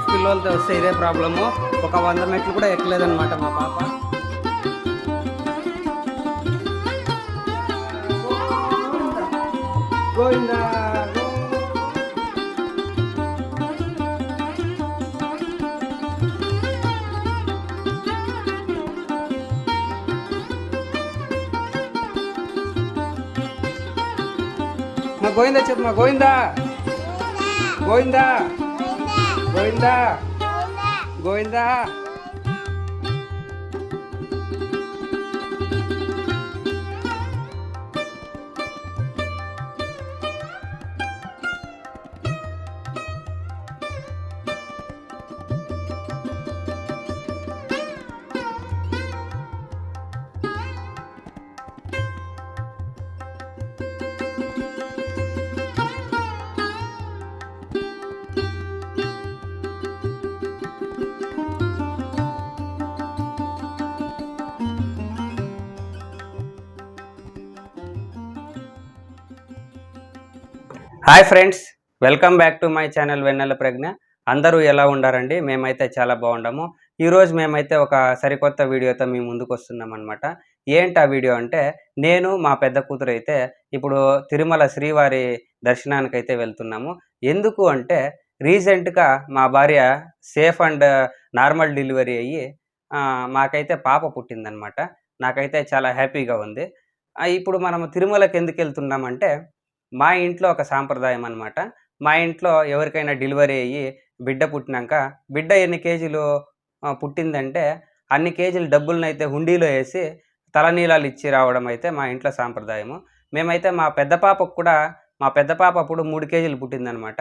Friends పిల్లలతో వస్తే ఇదే ప్రాబ్లము. ఒక వంద మెట్లు కూడా ఎక్కలేదన్నమాట మా పాప. గోవిందా మా గోవిందా చెప్పు మా Govinda. Govinda. Govinda Govinda hi friends welcome back to my channel Vennela Pragna. అందరూ ఎలా ఉండారండి? మేమైతే చాలా బాగుండాము. ఈరోజు మేమైతే ఒక సరికొత్త వీడియోతో మీ ముందుకు వస్తున్నాం అనమాట ఏంటి ఆ వీడియో అంటే నేను మా పెద్ద కూతురు అయితే ఇప్పుడు తిరుమల శ్రీవారి దర్శనానికి అయితే వెళ్తున్నాము. ఎందుకు అంటే రీసెంట్గా మా భార్య సేఫ్ అండ్ నార్మల్ డెలివరీ అయ్యి మాకైతే పాప పుట్టిందనమాట నాకైతే చాలా హ్యాపీగా ఉంది. ఇప్పుడు మనం తిరుమలకి ఎందుకు వెళ్తున్నామంటే మా ఇంట్లో ఒక సాంప్రదాయం అనమాట మా ఇంట్లో ఎవరికైనా డెలివరీ అయ్యి బిడ్డ పుట్టినాక బిడ్డ ఎన్ని కేజీలు పుట్టిందంటే అన్ని కేజీలు డబ్బులను అయితే హుండీలో వేసి తలనీలాలు ఇచ్చి రావడం అయితే మా ఇంట్లో సాంప్రదాయము. మేమైతే మా పెద్ద పాపకు కూడా మా పెద్ద పాప అప్పుడు మూడు కేజీలు పుట్టిందనమాట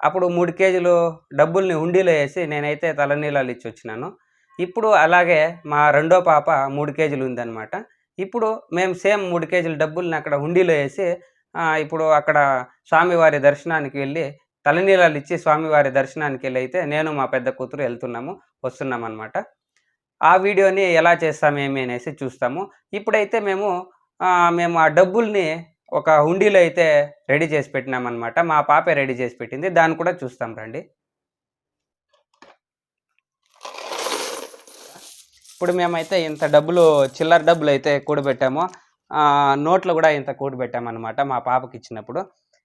అప్పుడు మూడు కేజీలు డబ్బుల్ని హుండీలో వేసి నేనైతే తలనీలాలు ఇచ్చి వచ్చినాను. ఇప్పుడు అలాగే మా రెండో పాప మూడు కేజీలు ఉందనమాట ఇప్పుడు మేము సేమ్ మూడు కేజీల డబ్బుల్ని అక్కడ హుండీలో వేసి ఇప్పుడు అక్కడ స్వామివారి దర్శనానికి వెళ్ళి తలనీలాలు ఇచ్చి స్వామివారి దర్శనానికి వెళ్ళి అయితే నేను మా పెద్ద కూతురు వెళ్తున్నాము వస్తున్నాం అనమాట ఆ వీడియోని ఎలా చేస్తామేమి అనేసి చూస్తాము. ఇప్పుడైతే మేము మేము ఆ డబ్బుల్ని ఒక హుండీలో అయితే రెడీ చేసి పెట్టినామన్నమాట. మా పాపే రెడీ చేసి పెట్టింది. దాన్ని కూడా చూస్తాం రండి. ఇప్పుడు మేమైతే ఇంత డబ్బులు చిల్లర డబ్బులు అయితే కూడబెట్టాము. నోట్లు కూడా ఇంత కూడబెట్టామన్నమాట మా పాపకి ఇచ్చినప్పుడు.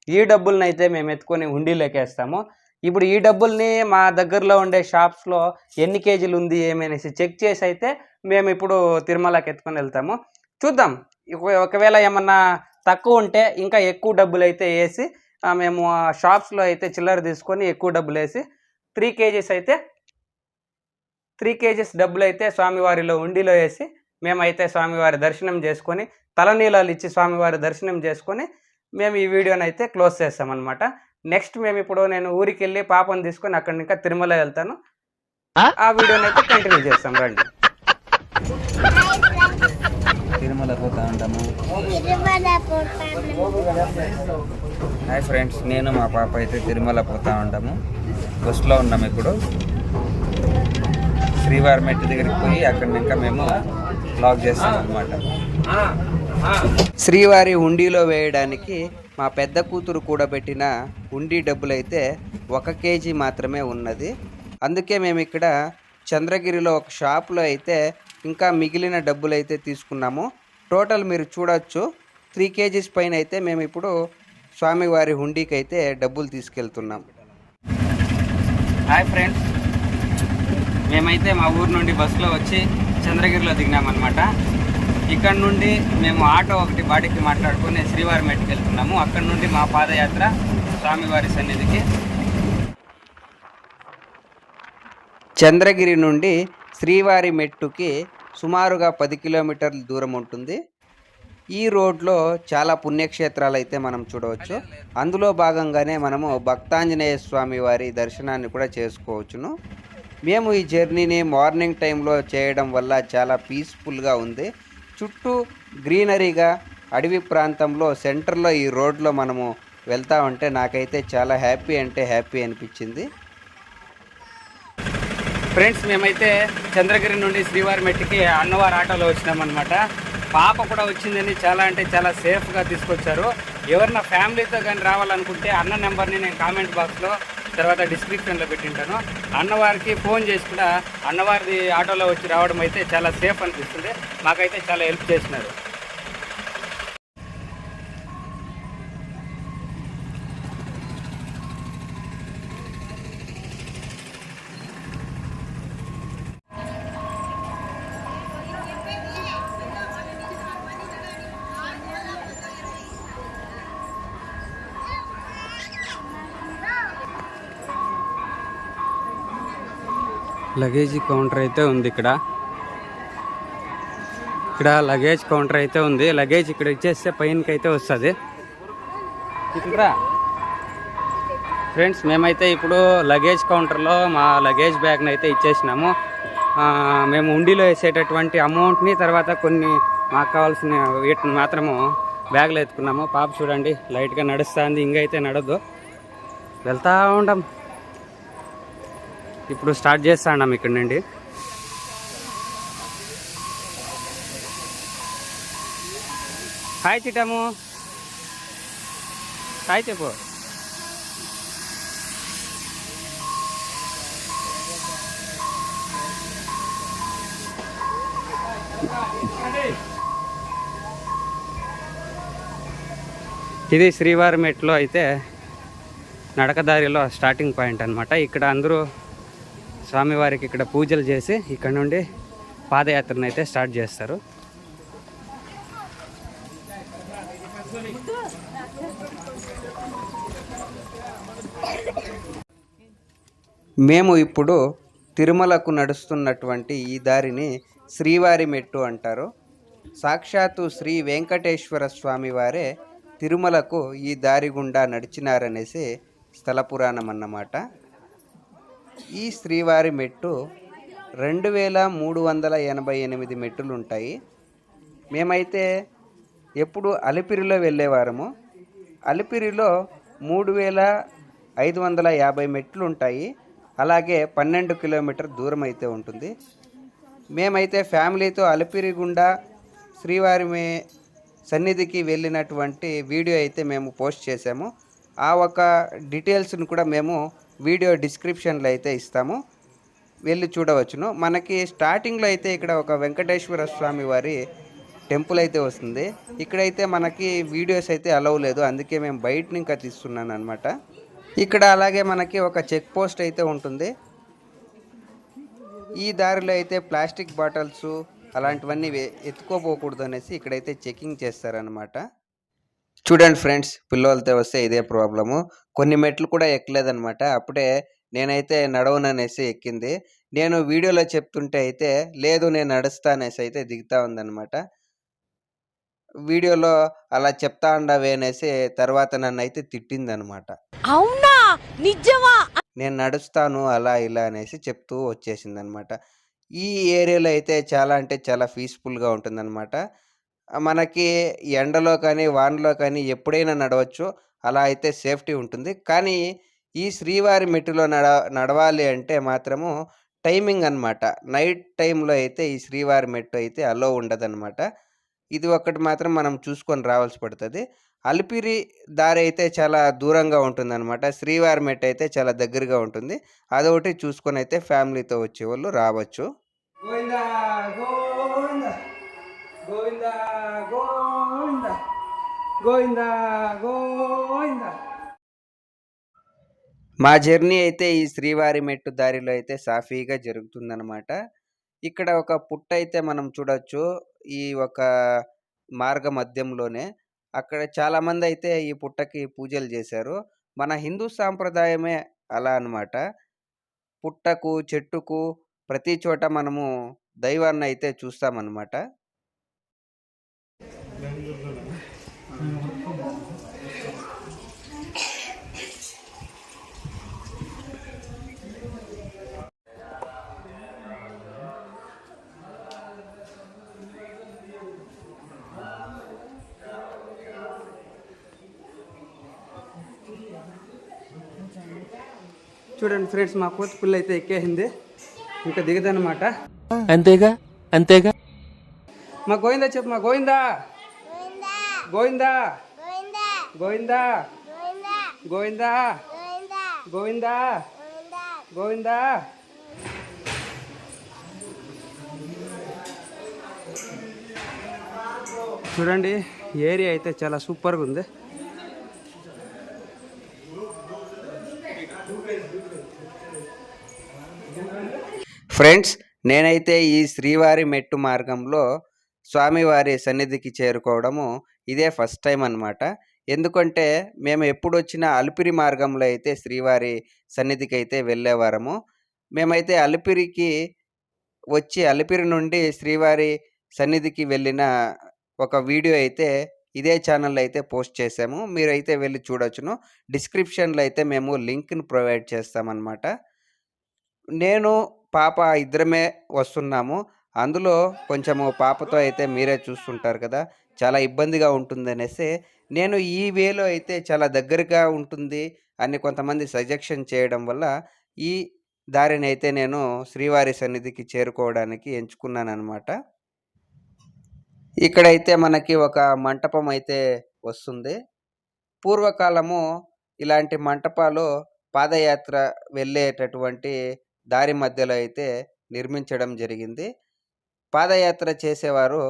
ఈ డబ్బుల్ని అయితే మేము ఎత్తుకొని హుండీలోకి వేస్తాము ఇప్పుడు ఈ డబ్బుల్ని మా దగ్గరలో ఉండే షాప్స్లో ఎన్ని కేజీలు ఉంది ఏమనేసి చెక్ చేసి అయితే మేము ఇప్పుడు తిరుమలకి ఎత్తుకొని వెళ్తాము. చూద్దాం. ఒకవేళ ఏమన్నా తక్కువ ఉంటే ఇంకా ఎక్కువ డబ్బులు అయితే వేసి మేము ఆ షాప్స్లో అయితే చిల్లర తీసుకొని ఎక్కువ డబ్బులు వేసి త్రీ కేజీస్ అయితే త్రీ కేజీస్ డబ్బులు అయితే స్వామివారిలో ఉండిలో వేసి మేమైతే స్వామివారి దర్శనం చేసుకొని తలనీలాలు ఇచ్చి స్వామివారి దర్శనం చేసుకొని మేము ఈ వీడియోని అయితే క్లోజ్ చేస్తామన్నమాట. నెక్స్ట్ మేము ఇప్పుడు నేను ఊరికి వెళ్ళి పాపను తీసుకొని అక్కడ ఇంకా తిరుమల వెళ్తాను. ఆ? వీడియోని అయితే కంటిన్యూ చేస్తాం రండి. తిరుమల పోతా ఉంటాము హాయ్ ఫ్రెండ్స్ నేను మా పాప అయితే తిరుమల పోతా ఉంటాము బస్సులో ఉన్నాము ఇప్పుడు. శ్రీవారి మెట్టు దగ్గరికి పోయి అక్కడ ఇంకా మేము బ్లాగ్ చేస్తాం అనమాట శ్రీవారి హుండీలో వేయడానికి మా పెద్ద కూతురు కూడబెట్టిన హుండీ డబ్బులైతే ఒక కేజీ మాత్రమే ఉన్నది. అందుకే మేము ఇక్కడ చంద్రగిరిలో ఒక షాపులో అయితే ఇంకా మిగిలిన డబ్బులు అయితే తీసుకున్నాము. టోటల్ మీరు చూడొచ్చు. త్రీ కేజీస్ పైన అయితే మేము ఇప్పుడు స్వామివారి హుండీకి అయితే డబ్బులు తీసుకెళ్తున్నాం. Hi friends. మేమైతే మా ఊరు నుండి బస్సులో వచ్చి చంద్రగిరిలో దిగినామన్నమాట. ఇక్కడ నుండి మేము ఆటో ఒకటి బాడీకి మాట్లాడుకుని శ్రీవారి మెట్టుకు వెళ్తున్నాము. అక్కడ నుండి మా పాదయాత్ర స్వామివారి సన్నిధికి. చంద్రగిరి నుండి శ్రీవారి మెట్టుకి సుమారుగా పది కిలోమీటర్ల దూరం ఉంటుంది. ఈ రోడ్లో చాలా పుణ్యక్షేత్రాలు అయితే మనం చూడవచ్చు. అందులో భాగంగానే మనము భక్తాంజనేయ స్వామి వారి దర్శనాన్ని కూడా చేసుకోవచ్చును. మేము ఈ జర్నీని మార్నింగ్ టైంలో చేయడం వల్ల చాలా పీస్ఫుల్గా ఉంది. చుట్టూ గ్రీనరీగా అడవి ప్రాంతంలో సెంటర్లో ఈ రోడ్లో మనము వెళ్తా ఉంటే నాకైతే చాలా హ్యాపీ అంటే హ్యాపీ అనిపించింది. ఫ్రెండ్స్ మేమైతే చంద్రగిరి నుండి శ్రీవారి మెట్టికి అన్నవారి ఆటోలో వచ్చినామన్నమాట. పాప కూడా వచ్చిందని చాలా అంటే చాలా సేఫ్గా తీసుకొచ్చారు. ఎవరిన ఫ్యామిలీతో కానీ రావాలనుకుంటే అన్న నెంబర్ని నేను కామెంట్ బాక్స్లో తర్వాత డిస్క్రిప్షన్లో పెట్టింటాను. అన్నవారికి ఫోన్ చేసి కూడా అన్నవారిది ఆటోలో వచ్చి రావడం అయితే చాలా సేఫ్ అనిపిస్తుంది. మాకైతే చాలా హెల్ప్ చేసినారు. లగేజ్ కౌంటర్ అయితే ఉంది ఇక్కడ. ఇక్కడ లగేజ్ కౌంటర్ అయితే ఉంది. లగేజ్ ఇక్కడ ఇచ్చేస్తే పైనకి అయితే వస్తుంది. ఇక్కడ ఫ్రెండ్స్ మేమైతే ఇప్పుడు లగేజ్ కౌంటర్లో మా లగేజ్ బ్యాగ్ని అయితే ఇచ్చేసినాము. మేము ఉండిలో వేసేటటువంటి అమౌంట్ని తర్వాత కొన్ని మాకు కావాల్సిన వీటిని మాత్రము బ్యాగ్లో ఎత్తుకున్నాము. పాప చూడండి లైట్గా నడుస్తుంది ఇంకైతే నడద్దు వెళ్తూ ఉంటాం ఇప్పుడు స్టార్ట్ చేస్తాం ఇక్కడ నుండి. హాయ్ చిటాము హాయ్ చెప్పు. ఇది శ్రీవారి మెట్లో అయితే నడకదారిలో స్టార్టింగ్ పాయింట్ అనమాట ఇక్కడ అందరూ స్వామివారికి ఇక్కడ పూజలు చేసి ఇక్కడ నుండి పాదయాత్రను అయితే స్టార్ట్ చేస్తారు. మేము ఇప్పుడు తిరుమలకు నడుస్తున్నటువంటి ఈ దారిని శ్రీవారి మెట్టు అంటారు. సాక్షాత్తు శ్రీ వెంకటేశ్వర స్వామి వారే తిరుమలకు ఈ దారి గుండా నడిచినారనేసి స్థల పురాణం అన్నమాట. ఈ శ్రీవారి మెట్టు రెండు వేల మూడు వందల ఎనభై ఎనిమిది మెట్టులు ఉంటాయి మేమైతే ఎప్పుడు అలిపిరిలో వెళ్ళేవారము. అలిపిరిలో మూడు వేల ఐదు వందల యాభై మెట్లు ఉంటాయి అలాగే పన్నెండు కిలోమీటర్ దూరం అయితే ఉంటుంది. మేమైతే ఫ్యామిలీతో అలిపిరి గుండా శ్రీవారి మే సన్నిధికి వెళ్ళినటువంటి వీడియో అయితే మేము పోస్ట్ చేసాము ఆ ఒక డీటెయిల్స్ని కూడా మేము వీడియో డిస్క్రిప్షన్లో అయితే ఇస్తాము. వెళ్ళి చూడవచ్చును. మనకి స్టార్టింగ్లో అయితే ఇక్కడ ఒక వెంకటేశ్వర స్వామి వారి టెంపుల్ అయితే వస్తుంది. ఇక్కడైతే మనకి వీడియోస్ అయితే అలవ్ లేదు. అందుకే మేము బయట ఇంకా తీస్తున్నాను అనమాట ఇక్కడ అలాగే మనకి ఒక చెక్ పోస్ట్ అయితే ఉంటుంది. ఈ దారిలో అయితే ప్లాస్టిక్ బాటిల్స్ అలాంటివన్నీ ఎత్తుకోపోకూడదు అనేసి ఇక్కడైతే చెకింగ్ చేస్తారనమాట చూడండి ఫ్రెండ్స్ పిల్లలతో వస్తే ఇదే ప్రాబ్లము. కొన్ని మెట్లు కూడా ఎక్కలేదనమాట అప్పుడే నేనైతే నడవననేసి ఎక్కింది. నేను వీడియోలో చెప్తుంటే అయితే లేదు నేను నడుస్తా అనేసి అయితే దిగుతా ఉందన్నమాట. వీడియోలో అలా చెప్తా ఉండవే అనేసి తర్వాత నన్ను అయితే తిట్టిందనమాట అవునా? నిజమా? నేను నడుస్తాను అలా ఇలా అనేసి చెప్తూ వచ్చేసింది అనమాట ఈ ఏరియాలో అయితే చాలా అంటే చాలా పీస్ఫుల్గా ఉంటుందన్నమాట. మనకి ఎండలో కానీ వానలో కానీ ఎప్పుడైనా నడవచ్చు. అలా అయితే సేఫ్టీ ఉంటుంది. కానీ ఈ శ్రీవారి మెట్టులో నడ నడవాలి అంటే మాత్రము టైమింగ్ అన్నమాట. నైట్ టైంలో అయితే ఈ శ్రీవారి మెట్టు అయితే అలో ఉండదన్నమాట. ఇది ఒకటి మాత్రం మనం చూసుకొని రావాల్సి పడుతుంది. అలిపిరి దారి అయితే చాలా దూరంగా ఉంటుందన్నమాట. శ్రీవారి మెట్టు అయితే చాలా దగ్గరగా ఉంటుంది. అదొకటి చూసుకొని అయితే ఫ్యామిలీతో వచ్చేవాళ్ళు రావచ్చు. గోవిందా గోవిందా గోవిందా. మా జర్నీ అయితే ఈ శ్రీవారి మెట్టు దారిలో అయితే సాఫీగా జరుగుతుందనమాట ఇక్కడ ఒక పుట్ట అయితే మనం చూడొచ్చు ఈ ఒక మార్గ మధ్యంలోనే. అక్కడ చాలామంది అయితే ఈ పుట్టకి పూజలు చేశారు. మన హిందూ సాంప్రదాయమే అలా అనమాట పుట్టకు చెట్టుకు ప్రతి చోట మనము దైవాన్ని అయితే చూస్తామన్నమాట. చూడండి ఫ్రెండ్స్ మా కోతి పుల్ల అయితే ఎక్కేసింది. ఇంకా దిగదన్నమాట. అంతేగా? అంతేగా? మా గోవిందా చెప్పు మా గోవిందా? గోవిందా. గోవిందా? గోవిందా. గోవిందా? గోవిందా. చూడండి ఏరియా అయితే చాలా సూపర్గా ఉంది. ఫ్రెండ్స్ నేనైతే ఈ శ్రీవారి మెట్టు మార్గంలో స్వామివారి సన్నిధికి చేరుకోవడము ఇదే ఫస్ట్ టైం అనమాట ఎందుకంటే మేము ఎప్పుడు వచ్చినా అలిపిరి మార్గంలో అయితే శ్రీవారి సన్నిధికి అయితే వెళ్ళేవారము. మేమైతే అలిపిరికి వచ్చి అలిపిరి నుండి శ్రీవారి సన్నిధికి వెళ్ళిన ఒక వీడియో అయితే ఇదే ఛానల్లో అయితే పోస్ట్ చేసాము మీరైతే వెళ్ళి చూడొచ్చును. డిస్క్రిప్షన్లో అయితే మేము లింక్ని ప్రొవైడ్ చేస్తామన్నమాట. నేను పాప ఇద్దరమే వస్తున్నాము. అందులో కొంచెము పాపతో అయితే మీరే చూస్తుంటారు కదా చాలా ఇబ్బందిగా ఉంటుంది అనేసి నేను ఈ వేలో అయితే చాలా దగ్గరగా ఉంటుంది అని కొంతమంది సజెషన్ చేయడం వల్ల ఈ దారిని అయితే నేను శ్రీవారి సన్నిధికి చేరుకోవడానికి ఎంచుకున్నాను అనమాట ఇక్కడైతే మనకి ఒక మంటపం అయితే వస్తుంది. పూర్వకాలము ఇలాంటి మంటపాలు పాదయాత్ర వెళ్ళేటటువంటి దారి మధ్యలో అయితే నిర్మించడం జరిగింది. పాదయాత్ర చేసేవారు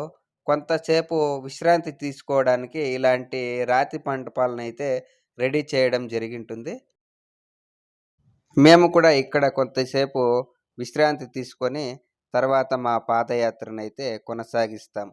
కొంతసేపు విశ్రాంతి తీసుకోవడానికి ఇలాంటి రాతి మంటపాలను అయితే రెడీ చేయడం జరిగింటుంది. మేము కూడా ఇక్కడ కొంతసేపు విశ్రాంతి తీసుకొని తర్వాత మా పాదయాత్రను అయితే కొనసాగిస్తాం.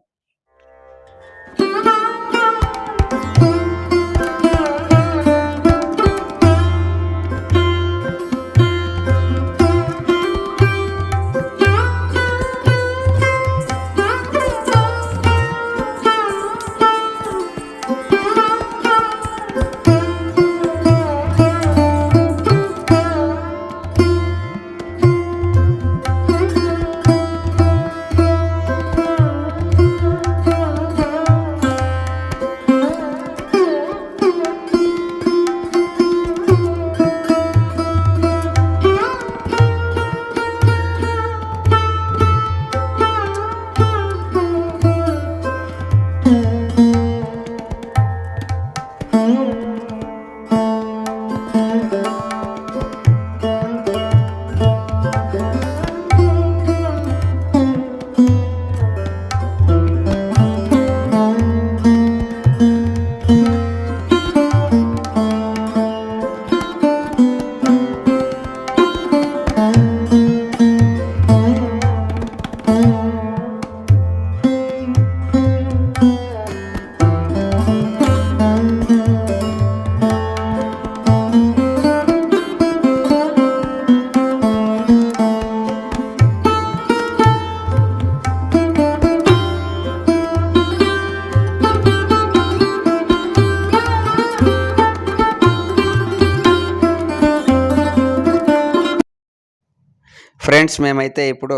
ఫ్రెండ్స్ మేమైతే ఇప్పుడు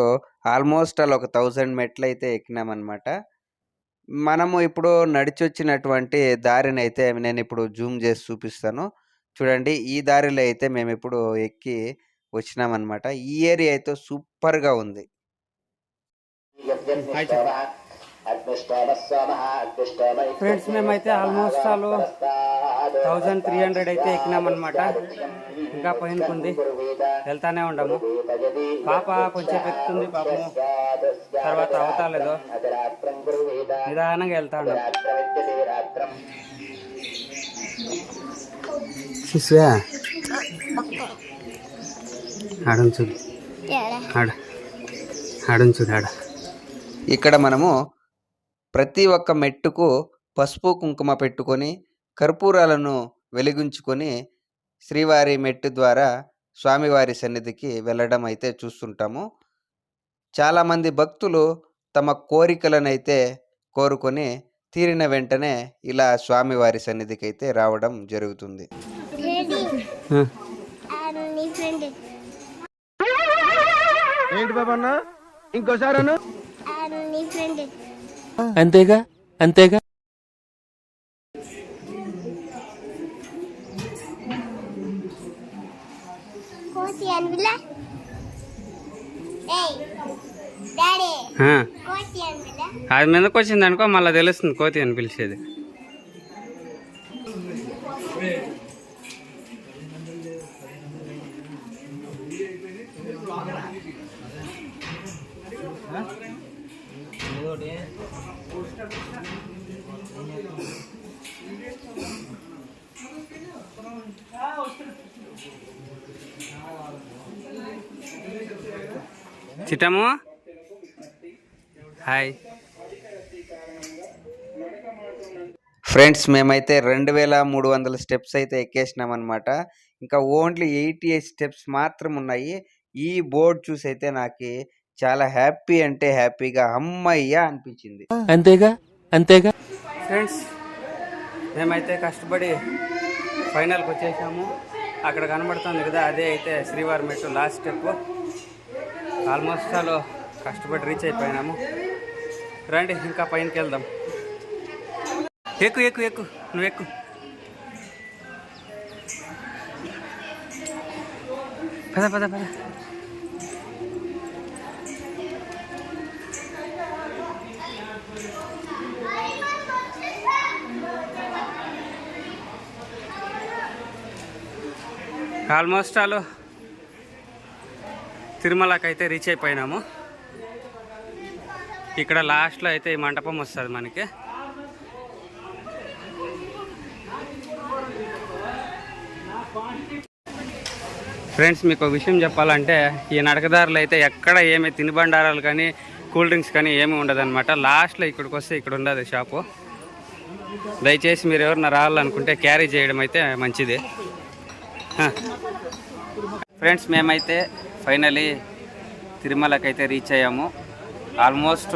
ఆల్మోస్ట్ అలా ఒక థౌజండ్ మెట్లు అయితే ఎక్కినామన్నమాట. మనము ఇప్పుడు నడిచొచ్చినటువంటి దారిని అయితే నేను ఇప్పుడు జూమ్ చేసి చూపిస్తాను. చూడండి ఈ దారిలో అయితే మేము ఇప్పుడు ఎక్కి వచ్చినామన్నమాట. ఈ ఏరియా అయితే సూపర్గా ఉంది. ఫ్రెండ్స్ మేమైతే almost all thousand three hundred అయితే ఎక్కినామన్నమాట. ఇంకా పైనకుంది వెళ్తానే ఉండము. పాప కొంచెం ఎక్కుతుంది పాపము. తర్వాత అవతాలేదు. నిదానంగా వెళ్తా ఉండము చూసా ఆడ. ఆడుంచు ఆడ. ఇక్కడ మనము ప్రతి ఒక్క మెట్టుకు పసుపు కుంకుమ పెట్టుకొని కర్పూరాలను వెలిగించుకొని శ్రీవారి మెట్టు ద్వారా స్వామివారి సన్నిధికి వెళ్ళడం అయితే చూస్తుంటాము. చాలామంది భక్తులు తమ కోరికలను అయితే కోరుకొని తీరిన వెంటనే ఇలా స్వామివారి సన్నిధికి అయితే రావడం జరుగుతుంది. ఏంటి ఇంకోసారి అంతేగా? అంతేగా? కోతి అనిపిల్ల అది మీదకి వచ్చింది అనుకో మళ్ళీ తెలుస్తుంది కోతి అని పిలిచేది. చిట్టము హాయ్ ఫ్రెండ్స్ మేమైతే రెండు వేల మూడు వందల స్టెప్స్ అయితే ఎక్కేసినాం అనమాట ఇంకా ఓన్లీ ఎయిటీ ఎయిట్ స్టెప్స్ మాత్రం ఉన్నాయి ఈ బోర్డ్ చూసి అయితే నాకు చాలా హ్యాపీ అంటే హ్యాపీగా అమ్మయ్య అనిపించింది. అంతేగా? అంతేగా? ఫ్రెండ్స్ మేమైతే కష్టపడి ఫైనల్కి వచ్చేసాము అక్కడ కనబడుతుంది కదా అదే అయితే శ్రీవారి మెట్టు లాస్ట్ స్టెప్ ఆల్మోస్ట్ చాలా కష్టపడి రీచ్ అయిపోయినాము. రండి ఇంకా పైనకి వెళ్దాం. ఎక్కు ఎక్కు ఎక్కు నువ్వు ఎక్కు. పద పద పద. ఆల్మోస్ట్ ఆలో తిరుమలకి అయితే రీచ్ అయిపోయినాము. ఇక్కడ లాస్ట్లో అయితే ఈ మంటపం వస్తుంది మనకి. ఫ్రెండ్స్ మీకు ఒక విషయం చెప్పాలంటే ఈ నడకదారులు అయితే ఎక్కడ ఏమి తినుబండారాలు కానీ కూల్ డ్రింక్స్ కానీ ఏమి ఉండదన్నమాట. లాస్ట్లో ఇక్కడికి వస్తే ఇక్కడ ఉండదు షాపు. దయచేసి మీరు ఎవరన్నా రావాలనుకుంటే క్యారీ చేయడం అయితే మంచిది. ఫ్రెండ్స్ మేమైతే ఫైనలీ తిరుమలకి అయితే రీచ్ అయ్యాము almost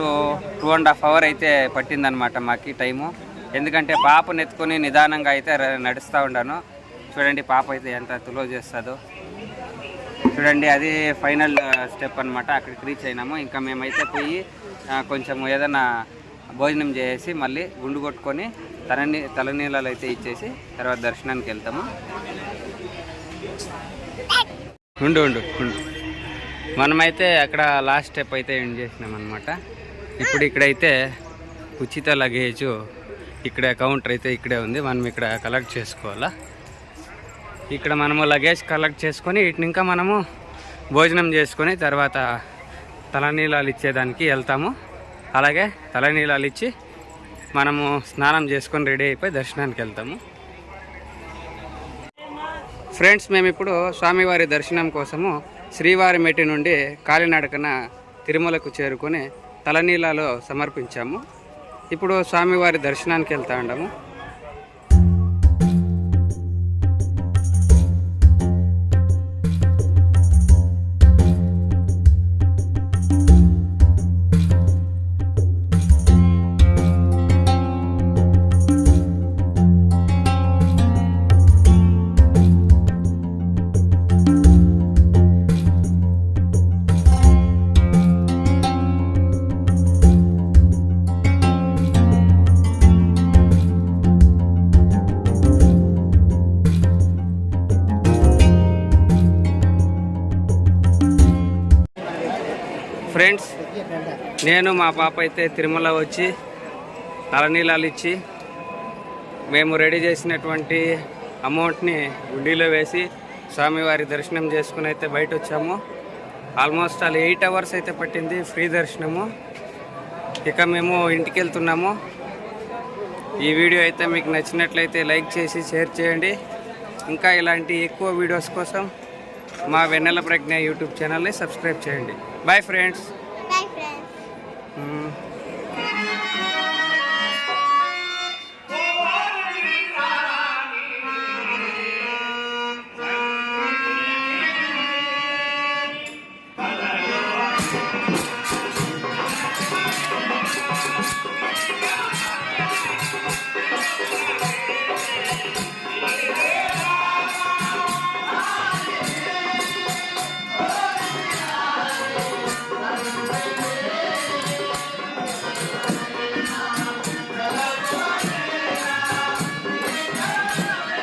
two and half hour అయితే పట్టిందనమాట మాకు టైము. ఎందుకంటే పాపను ఎత్తుకొని నిదానంగా అయితే నడుస్తూ ఉన్నాను చూడండి పాప అయితే ఎంత తులో చేస్తుందో. చూడండి అది ఫైనల్ స్టెప్ అనమాట అక్కడికి రీచ్ అయినాము. ఇంకా మేమైతే పోయి కొంచెం ఏదైనా భోజనం చేసి మళ్ళీ గుండు కొట్టుకొని తలని తలనీళ్ళలో అయితే ఇచ్చేసి తర్వాత దర్శనానికి వెళ్తాము. ఉండు ఉండు ఉండు. మనమైతే అక్కడ లాస్ట్ స్టెప్ అయితే ఎండ్ చేసినాం అనమాట ఇప్పుడు ఇక్కడైతే ఉచిత లగేజ్ ఇక్కడ కౌంటర్ అయితే ఇక్కడే ఉంది. మనం ఇక్కడ కలెక్ట్ చేసుకోవాలా? ఇక్కడ మనము లగేజ్ కలెక్ట్ చేసుకొని వీటిని ఇంకా మనము భోజనం చేసుకొని తర్వాత తలనీలాలు ఇచ్చేదానికి వెళ్తాము. అలాగే తలనీలాలు ఇచ్చి మనము స్నానం చేసుకొని రెడీ అయిపోయి దర్శనానికి వెళ్తాము. ఫ్రెండ్స్ మేము ఇప్పుడు స్వామివారి దర్శనం కోసము శ్రీవారి మెట్టి నుండి కాలినడకన తిరుమలకు చేరుకొని తలనీలాలో సమర్పించాము. ఇప్పుడు స్వామివారి దర్శనానికి వెళ్తా ఉండము. ఫ్రెండ్స్ నేను మా పాప అయితే తిరుమల వచ్చి తలనీలాలు ఇచ్చి మేము రెడీ చేసినటువంటి అమౌంట్ని గుడ్డీలో వేసి స్వామివారి దర్శనం చేసుకుని అయితే బయట వచ్చాము. ఆల్మోస్ట్ ఆల్ ఎయిట్ అవర్స్ అయితే పట్టింది ఫ్రీ దర్శనము. ఇక మేము ఇంటికి వెళ్తున్నాము. ఈ వీడియో అయితే మీకు నచ్చినట్లయితే లైక్ చేసి షేర్ చేయండి. ఇంకా ఇలాంటి ఎక్కువ వీడియోస్ కోసం మా వెన్నెల ప్రజ్ఞ యూట్యూబ్ ఛానల్ని సబ్స్క్రైబ్ చేయండి. Bye friends bye friends hmm.